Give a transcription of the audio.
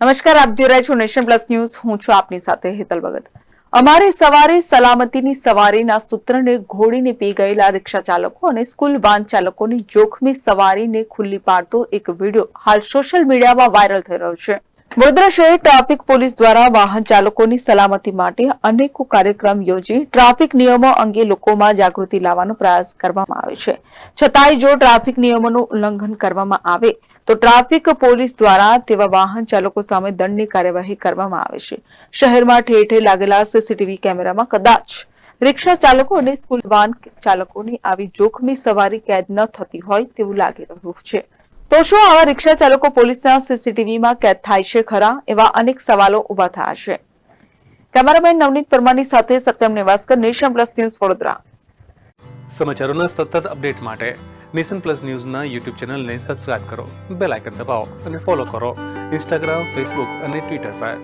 નમસ્કાર, આપ જોઈ રહ્યા છો નેશન પ્લસ ન્યૂઝ. હું છું આપની સાથે હેતલ ભગત. અમારે સવારે સલામતીની સવારીના સૂત્રને ઘોડીને પી ગયેલા રિક્ષા ચાલકો અને સ્કૂલ વાન ચાલકોની જોખમી સવારીને ખુલ્લી પાડતો એક વીડિયો હાલ સોશિયલ મીડિયામાં વાયરલ થઈ રહ્યો છે. વડોદરા શહેર ટ્રાફિક પોલીસ દ્વારા વાહન ચાલકોની સલામતી માટે અનેકો કાર્યક્રમ યોજી ટ્રાફિક નિયમો અંગે લોકોમાં જાગૃતિ લાવવાનો પ્રયાસ કરવામાં આવે છે. છતાંય જો ટ્રાફિક નિયમોનું ઉલ્લંઘન કરવામાં આવે, તો ટ્રાફિક પોલીસ દ્વારા તેવા વાહન ચાલકો સામે દંડની કાર્યવાહી કરવામાં આવે છે. શહેરમાં ઠેર ઠેર લાગેલા સીસીટીવી કેમેરામાં કદાચ રિક્ષા ચાલકો અને સ્કૂલ વાન ચાલકોની આવી જોખમી સવારી કેદ ન થતી હોય તેવું લાગી રહ્યું છે. તો શું આવા રિક્ષા ચાલકો પોલીસના સીસીટીવીમાં કેદ થાય છે ખરા? એવા અનેક સવાલો ઊભા થયા છે. કેમેરામેન નવનીત પરમારની સાથે Satyam Nevaskar, nation plus news Vadodara. સમાચારોના સતત અપડેટ માટે નેશન પ્લસ ન્યૂઝના યુટ્યુબ ચેનલને સબસ્ક્રાઇબ કરો, બેલ આઇકન દબાવો અને ફોલો કરો. ઇન્સ્ટાગ્રામ, ફેસબુક અને ટ્વિટર પર.